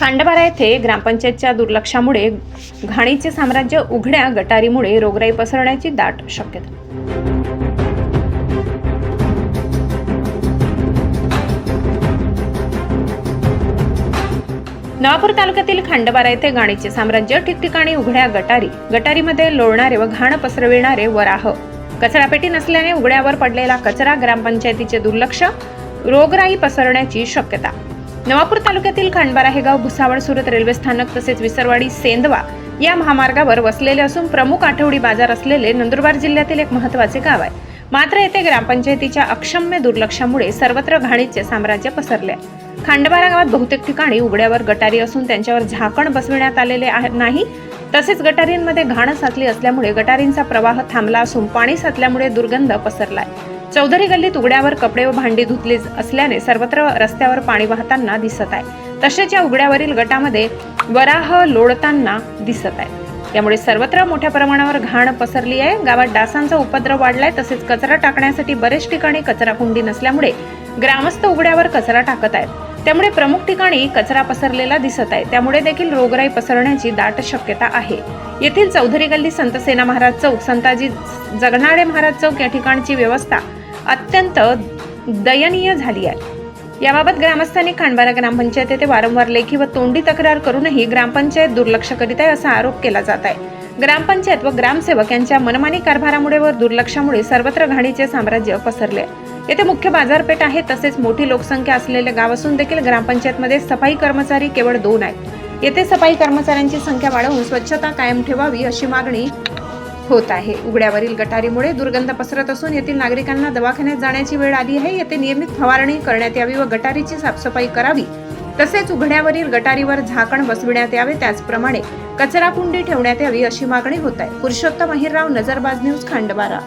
खांडबारा येथे ग्रामपंचायतच्या दुर्लक्षामुळे घाणीचे साम्राज्य उघड्या गटारीमुळे रोगराई पसरण्याची दाट शक्यता. नवापूर तालुक्यातील खांडबारा येथे गाणीचे साम्राज्य ठिकठिकाणी उघड्या गटारी गटारीमध्ये लोळणारे व घाण पसरविणारे वराह. कचरापेटी नसल्याने उघड्यावर पडलेला कचरा ग्रामपंचायतीचे दुर्लक्ष रोगराई पसरण्याची शक्यता. नवापूर तालुक्यातील खांडबारा हे गाव भुसावळ सुरत रेल्वे स्थानक तसेच विसरवाडी सेंदवा या महामार्गावर वसलेले असून प्रमुख आठवडी बाजार असलेले नंदुरबार जिल्ह्यातील एक महत्त्वाचे गाव आहे. मात्र येथे ग्रामपंचायतीच्या अक्षम्य दुर्लक्षामुळे सर्वत्र घाणीचे साम्राज्य पसरले. आहे. खांडबारा गावात बहुतेक ठिकाणी उघड्यावर गटारी असून त्यांच्यावर झाकण बसविण्यात आलेले नाही. तसेच गटारींमध्ये घाण साचली असल्यामुळे गटारींचा प्रवाह थांबला असून पाणी साचल्यामुळे दुर्गंध पसरलाय. चौधरी गल्लीत उघड्यावर कपडे व भांडी धुतली असल्याने सर्वत्र रस्त्यावर पाणी वाहताना दिसत आहे. तसेच या उघड्यावरील गटामध्ये वराह लोळताना दिसत आहे. यामुळे सर्वत्र मोठ्या प्रमाणावर घाण पसरली आहे. गावात डासांचा उपद्रव वाढलाय. तसेच कचरा टाकण्यासाठी बरेच ठिकाणी कचरा कुंडी नसल्यामुळे ग्रामस्थ उघड्यावर कचरा टाकत आहेत. त्यामुळे प्रमुख ठिकाणी कचरा पसरलेला दिसत आहे. त्यामुळे देखील रोगराई पसरण्याची दाट शक्यता आहे. येथील चौधरी गल्ली संत सेना महाराज चौक संताजी जगनाडे महाराज चौक या ठिकाणची व्यवस्था अत्यंत दयनीय झाली आहे. याबाबत ग्रामस्थांनी खांडबारा ग्रामपंचायत येथे वारंवार लेखी व तोंडी तक्रार करूनही ग्रामपंचायत दुर्लक्ष करीत आहे असा आरोप केला जात आहे. ग्रामपंचायत व ग्रामसेवक यांच्या मनमानी कारभारामुळे व दुर्लक्षामुळे सर्वत्र घाणीचे साम्राज्य पसरले. आहे. येथे मुख्य बाजारपेठ आहे तसेच मोठी लोकसंख्या असलेले गाव असून देखील ग्रामपंचायतमध्ये सफाई कर्मचारी केवळ दोन आहेत. येथे सफाई कर्मचाऱ्यांची संख्या वाढवून स्वच्छता कायम ठेवावी अशी मागणी होत आहे. उघड्यावरील गटारीमुळे दुर्गंध पसरत असून येथील नागरिकांना दवाखान्यात जाण्याची वेळ आली आहे. येथे नियमित फवारणी करण्यात यावी व गटारीची साफसफाई करावी. तसेच उघड्यावरील गटारीवर झाकण बसविण्यात यावे. त्याचप्रमाणे कचराकुंडी ठेवण्यात यावी अशी मागणी होत आहे. पुरुषोत्तम अहिरराव नजरबाज न्यूज खांडबारा